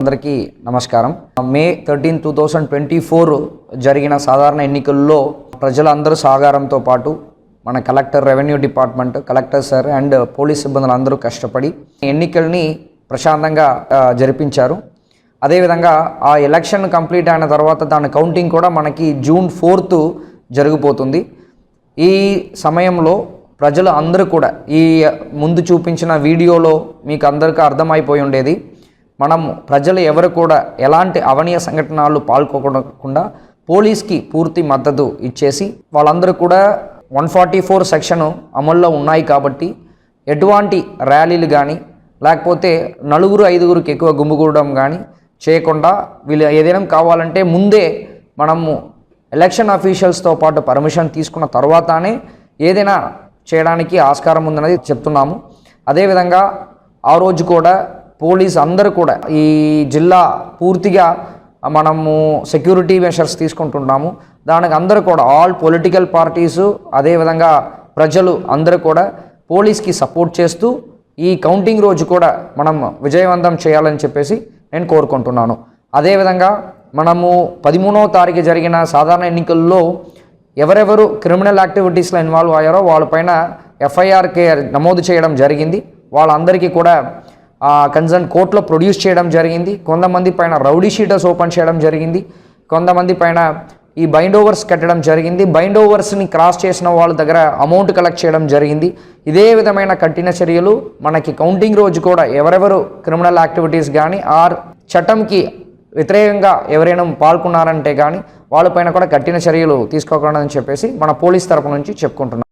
అందరికీ నమస్కారం. May thirteen two thousand twenty four జరిగిన సాధారణ ఎన్నికల్లో ప్రజలందరూ సహకారంతో పాటు మన collector revenue department collector sir and police సిబ్బందులు అందరూ కష్టపడి ఎన్నికల్ని ప్రశాంతంగా జరిపించారు. అదేవిధంగా ఆ ఎలక్షన్ కంప్లీట్ అయిన తర్వాత దాని కౌంటింగ్ కూడా మనకి జూన్ ఫోర్త్ జరిగిపోతుంది ఈ సమయంలో ప్రజలు అందరూ కూడా ఈ ముందు చూపించిన వీడియోలో మీకు అందరికీ అర్థమైపోయి ఉండేది. మనం ప్రజలు ఎవరు కూడా ఎలాంటి అవనీయ సంఘటనలు పాల్గొకుండా పోలీస్కి పూర్తి మద్దతు ఇచ్చేసి వాళ్ళందరూ కూడా వన్ ఫార్టీ ఫోర్ సెక్షన్ అమల్లో ఉన్నాయి కాబట్టి ఎటువంటి ర్యాలీలు కానీ లేకపోతే నలుగురు ఐదుగురికి ఎక్కువ గుమ్మిగూడడం కానీ చేయకుండా వీళ్ళు ఏదైనా కావాలంటే ముందే మనము ఎలక్షన్ అఫీషియల్స్తో పాటు పర్మిషన్ తీసుకున్న తర్వాతనే ఏదైనా చేయడానికి ఆస్కారం ఉందనేది చెప్తున్నాము. అదేవిధంగా ఆ రోజు కూడా పోలీస్ అందరూ కూడా ఈ జిల్లా పూర్తిగా మనము సెక్యూరిటీ మెషర్స్ తీసుకుంటున్నాము. దానికి అందరూ కూడా ఆల్ పొలిటికల్ పార్టీసు అదేవిధంగా ప్రజలు అందరూ కూడా పోలీస్కి సపోర్ట్ చేస్తూ ఈ కౌంటింగ్ రోజు కూడా మనం విజయవంతం చేయాలని చెప్పేసి నేను కోరుకుంటున్నాను. అదేవిధంగా మనము పదిమూడవ తారీఖు జరిగిన సాధారణ ఎన్నికల్లో ఎవరెవరు క్రిమినల్ యాక్టివిటీస్లో ఇన్వాల్వ్ అయ్యారో వాళ్ళపైన ఎఫ్ఐఆర్కే నమోదు చేయడం జరిగింది. వాళ్ళందరికీ కూడా కన్సర్న్ కోర్టులో ప్రొడ్యూస్ చేయడం జరిగింది. కొంతమంది పైన రౌడీ షీటర్స్ ఓపెన్ చేయడం జరిగింది. కొంతమంది పైన ఈ బైండ్ ఓవర్స్ కట్టడం జరిగింది. బైండ్ ఓవర్స్ని క్రాస్ చేసిన వాళ్ళ దగ్గర అమౌంట్ కలెక్ట్ చేయడం జరిగింది. ఇదే విధమైన కఠిన చర్యలు మనకి కౌంటింగ్ రోజు కూడా ఎవరెవరు క్రిమినల్ యాక్టివిటీస్ కానీ ఆర్ చట్టంకి వ్యతిరేకంగా ఎవరైనా పాల్గొన్నారంటే కానీ వాళ్ళపైన కూడా కఠిన చర్యలు తీసుకోకూడదని చెప్పేసి మన పోలీస్ తరపు నుంచి చెప్పుకుంటున్నాం.